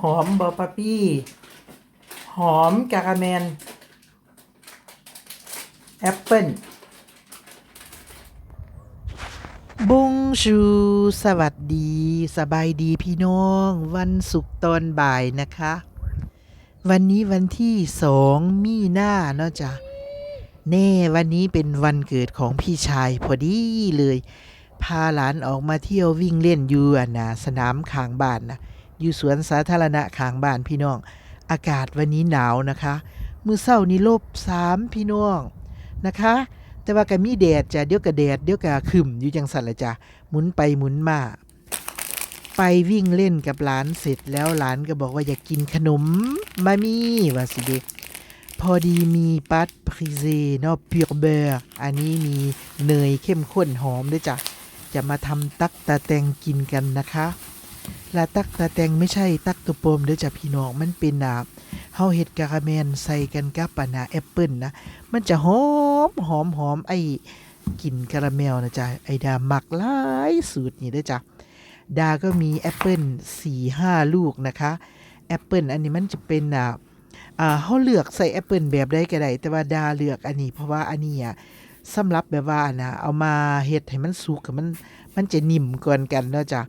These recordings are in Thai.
หอมบอปปี้ หอมกะกะแมน แอปเปิ้ลบุงชู สวัสดี สบายดีพี่น้อง วันศุกร์ตอนบ่ายนะคะ วันนี้วันที่สองมีหน้าเนาะจ้ะแน่วันนี้เป็นวันเกิดของพี่ชายพอดีเลย พาหลานออกมาเที่ยววิ่งเล่นอยู่อะนะสนามข้างบ้านนะ อยู่สวนสาธารณะข้างบ้านพี่น้อง อากาศวันนี้หนาวนะคะ มือเช้านี้ลบสามพี่น้องนะคะ แต่ว่าก็มีแดดจ้ะเดี๋ยวก็แดดเดี๋ยวก็ครึมอยู่จังสันละจ้ะหมุนไปหมุนมาไปวิ่งเล่นกับหลานเสร็จแล้วหลานก็บอกว่าอยากกินขนมมามีว่าสิเด็กพอดีมีปัตพริเซเนาะเปียร์เบอร์อันนี้มีเนยเข้มข้นหอมด้วยจ้ะจะมาทำตักตาแตงกินกันนะคะ และตักตาแตงไม่ใช่ตักตัวโปมเด้อจ้ะพี่น้องมันเป็นอ่าเฮาเฮ็ดกะกะแมนใส่กันกับปานาแอปเปิ้ลนะ มันจะหอมหอมหอมไอ้กลิ่นคาราเมลนะจ๊ะไอ้ดาหมักหลายสูตรนี่เด้อจ้ะดาก็มีแอปเปิ้ลสี่ห้าลูกนะคะแอปเปิ้ลอันนี้มันจะเป็นอ่าอ่าเฮาเลือกใส่แอปเปิลแบบใดก็ได้แต่ว่าดาเลือกอันนี้ เพราะว่าอันนี้อะสำหรับแบบว่านะเอามาเฮ็ดให้มันสุกมันมันจะนิ่มก่อนกันเนาะจ้ะ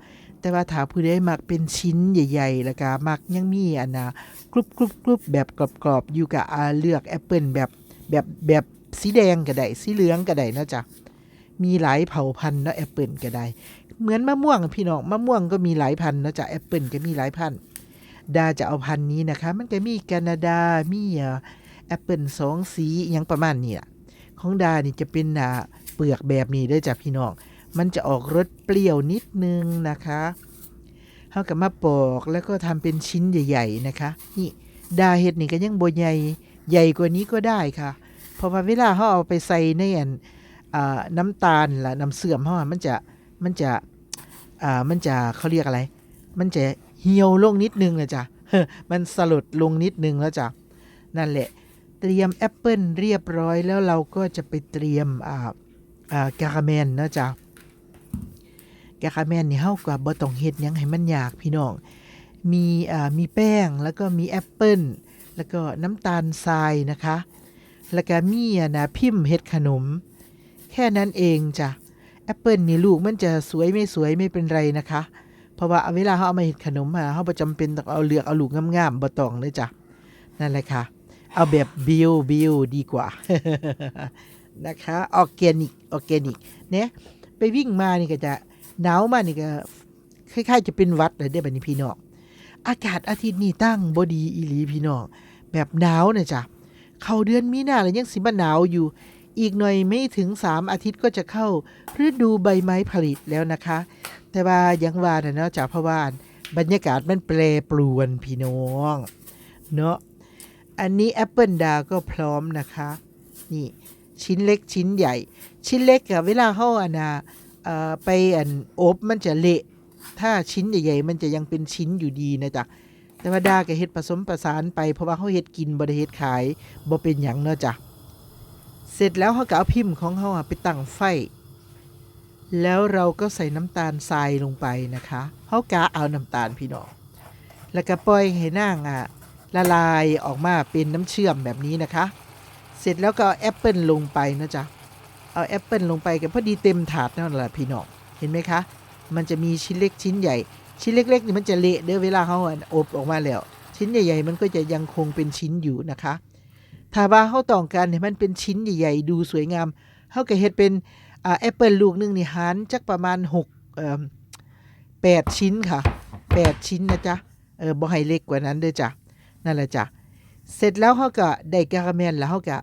แต่ว่าถ้าผู้ใดมักเป็นชิ้นใหญ่ๆ แล้วก็มักยังมีอันนะกรุบกรุบกรุบแบบกรอบๆ อยู่กับอาเลือกแอปเปิลแบบแบบแบบสีแดงก็ได้สีเหลืองก็ได้เนาะจ้ะมีหลายเผ่าพันธุ์เนาะแอปเปิลก็ได้ เหมือนมะม่วงพี่น้องมะม่วงก็มีหลายพันธุ์เนาะจ้ะแอปเปิลก็มีหลายพันธุ์ดาจะเอาพันธุ์นี้นะคะ มันก็มีแคนาดามีแอปเปิลสองสีอหยังประมาณนี้ล่ะของดานี่จะเป็นเปลือกแบบนี้เด้จ้ะพี่น้อง มันจะออกรสเปรี้ยวนิดนึงนะคะเขากับมาปอกแล้วก็ทำเป็นชิ้นใหญ่ ๆนะคะ นี่ดาเห็ดนี่ก็ยังบ่ใหญ่ใหญ่กว่านี้ก็ได้ค่ะ เพราะว่าเวลาเขาเอาไปใส่ในอันอ่าน้ำตาลละน้ำเสื่อมเขามันจะมันจะมันจะเขาเรียกอะไร มันจะเหี่ยวลงนิดนึงนะจ๊ะมันสลดลงนิดนึงแล้วจ้ะนั่นแหละ เตรียมแอปเปิลเรียบร้อยแล้วเราก็จะไปเตรียมอ่าอ่ากาคาเมนนะจ๊ะ แกาคาแมนนี่เฮาก็บ่ต้องเฮ็ดหยังให้มันยากพี่น้อง มีอ่ามีแป้งแล้วก็มีแอปเปิลแล้วก็น้ำตาลทรายนะคะ แล้วก็มีอะนะพิมพ์เฮ็ดขนม แค่นั้นเองจ้ะแอปเปิลนี่ลูกมันจะสวยไม่สวยไม่เป็นไรนะคะ เพราะว่าเวลาเขาเอามาเฮ็ดขนมมาเขาบ่จำเป็นต้องเอาเลือกเอาลูกงามๆบ่ต้องเลยจ้ะนั่นแหละค่ะ เอาแบบบิวบิวดีกว่านะคะออร์แกนิกออร์แกนิกเนี่ยไปวิ่งมานี่ก็จะ หนาวมานี่ก็คล้ายๆ จะเป็นวัดเลยได้อบัดนี้พี่น้องอากาศอาทิตย์นี้ตั้งบดีอีหลีพี่น้องแบบหนาวนะจ๊ะเข้าเดือนมีนาแล้วยังสิมาหนาวอยู่ อีกหน่อยไม่ถึง3อาทิตย์ก็จะเข้าฤดูใบไม้ผลิแล้วนะคะ แต่ว่ายังว่านะเนาะจ้ะเพราะว่าบรรยากาศมันแปรปรวนพี่น้องเนาะอันนี้แอปเปิลดาก็พร้อมนะคะ นี่ ชิ้นเล็กชิ้นใหญ่ ชิ้นเล็กอะเวลาเข้าอนา ไปอันอบมันจะเละ ถ้าชิ้นใหญ่ๆมันจะยังเป็นชิ้นอยู่ดีนะจ๊ะแต่ว่าดาก็เฮ็ดผสมประสานไปเพราะว่าเขาเฮ็ดกินบ่ได้เฮ็ดขายบ่เป็นหยังเนาะจ๊ะเสร็จแล้วเขาก็เอาพิมพ์ของเขาอะไปตั้งไฟ แล้วเราก็ใส่น้ำตาลทรายลงไปนะคะเขากะเอาน้ำตาลพี่น้องแล้วก็ปล่อยให้นางอะละลายออกมาเป็นน้ำเชื่อมแบบนี้นะคะ เสร็จแล้วก็เอาแอปเปิลลงไปนะจ๊ะ เอาแอปเปิลลงไปกันพอดีเต็มถาดนั่นแหละพี่น้องเห็นไหมคะ มันจะมีชิ้นเล็กชิ้นใหญ่ ชิ้นเล็กๆนี่มันจะเละเด้อเวลาเขาอบออกมาแล้ว ชิ้นใหญ่ๆ มันก็จะยังคงเป็นชิ้นอยู่นะคะ ถ้าว่าเขาต้องการให้มันเป็นชิ้นใหญ่ๆ ดูสวยงามเขาก็เฮ็ดเป็นแอปเปิลลูกหนึงนี่หารจักประมาณ6เอ่อแปดชิ้นค่ะแปดชิ้นนะจ๊ะเออบ่ให้เล็กกว่านั้นเด้อจ้ะนั่นแหละจ้ะเสร็จแล้วเขาก็ได้กาคาเมนแล้วเขาก็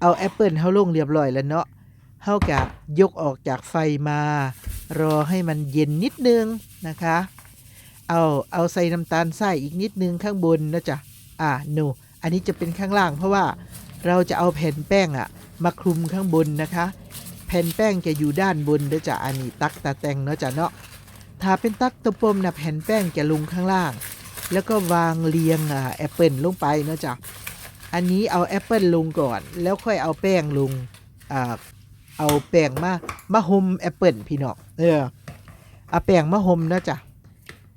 เอาแอปเปิลเขาลงเรียบร้อยแล้วเนาะ เท่ากับยกออกจากไฟมา รอให้มันเย็นนิดนึงนะคะ เอาเอาใส่น้ำตาลทรายอีกนิดนึงข้างบนนะจ๊ะอ่าหนูอันนี้จะเป็นข้างล่างเพราะว่าเราจะเอาแผ่นแป้งอะมาคลุมข้างบนนะคะ แผ่นแป้งจะอยู่ด้านบนเด้อจ้ะอันนี้ตักตาแตงเนาะจ้ะเนาะถ้าเป็นตักตะปมนะแผ่นแป้งจะลงข้างล่าง แล้วก็วางเรียงอ่าแอปเปิลลงไปเนาะจ้ะอันนี้เอาแอปเปิลลงก่อน แล้วค่อยเอาแป้งลงอ่า เอาแป้งมามาห่มแอปเปิลพี่น้องเออเอาแป้งมาห่มนะจ๊ะ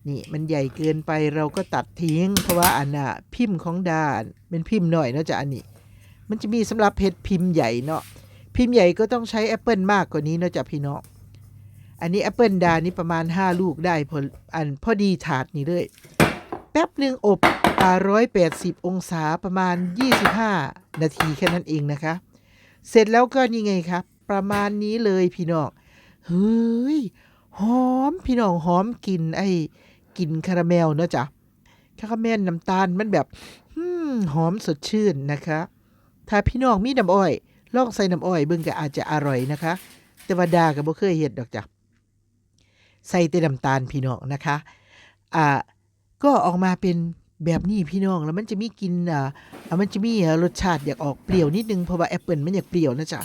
นี่มันใหญ่เกินไปเราก็ตัดทิ้ง เพราะว่าอันน่ะพิมพ์ของดานเป็นพิมพ์หน่อยนะจ้ะอันนี้ มันจะมีสำหรับเพชรพิมพ์ใหญ่เนาะพิมพ์ใหญ่ก็ต้องใช้แอปเปิลมากกว่านี้นะจ้ะพี่น้องอันนี้แอปเปิลดานนี่ประมาณ 5 ลูกได้พออันพอดีถาดนี่เลย แป๊บหนึ่งอบอ่าร้อยแปดสิบองศาประมาณ 25 นาทีแค่นั้นเองนะคะ เสร็จแล้วก็นี่ไงครับ ประมาณนี้เลยพี่น้องเฮ้ยหอมพี่น้องหอมกลิ่นไอ้กลิ่นคาราเมลเนอะจ๊ะคาราเมลน้ำตาลมันแบบอหอมสดชื่นนะคะ ถ้าพี่น้องมีน้ำอ้อยลองใส่น้ำอ้อยเบิ่งก็อาจจะอร่อยนะคะ แต่ว่าดาก็บ่เคยเฮ็ดดอกจ้ะใส่แต่น้ำตาลพี่น้องนะคะอ่าก็ออกมาเป็นแบบนี้พี่น้องแล้วมันจะมีกลินอ่าอ่ามันจะมีรสชาติอยากออกเปรี้ยวนิดนึงเพราะว่าแอปเปิลมันอยากเปรี้ยวนะจ๊ะ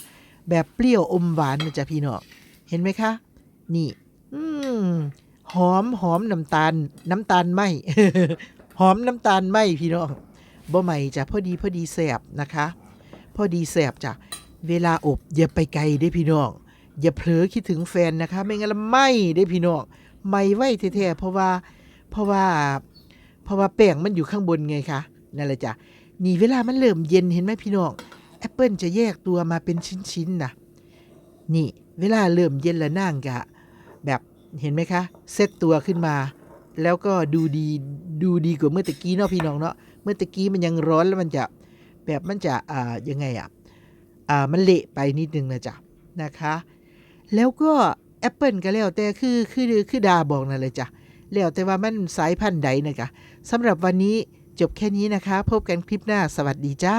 แบบเปรี้ยวอมหวานนะจ๊ะพี่น้องเห็นไหมคะ นี่ อืมหอมหอมน้ำตาล น้ำตาลไหมหอมน้ำตาลไหมพี่น้องบ่ใหม่จ้ะพอดีพอดีแสบนะคะ พอดีแสบจ้ะเวลาอบอย่าไปไกลได้พี่น้องอย่าเผลอคิดถึงแฟนนะคะ ไม่งั้นละไหมได้พี่น้องไหมไหวแท้ๆเพราะว่าเพราะว่า เพราะว่าแป้งมันอยู่ข้างบนไงคะนั่นแหละจ้ะนี่เวลามันเริ่มเย็นเห็นไหมพี่น้อง แอปเปิลจะแยกตัวมาเป็นชิ้นๆนะนี่ เวลาเริ่มเย็นแล้วนั่งกะ แบบเห็นไหมคะ เซตตัวขึ้นมา แล้วก็ดูดีดูดีกว่าเมื่อตะกี้เนาะพี่น้องเนาะเมื่อตะกี้มันยังร้อนแล้วมันจะแบบมันจะอ่ายังไงอะอ่ามันเละไปนิดนึงนะจ๊ะนะคะ แล้วก็แอปเปิลก็แล้วแต่คือคือคือดาบอกนั่นเลยจ้ะแล้วแต่ว่ามันสายพันธุ์ใดนะคะสำหรับวันนี้จบแค่นี้นะคะ พบกันคลิปหน้าสวัสดีจ้า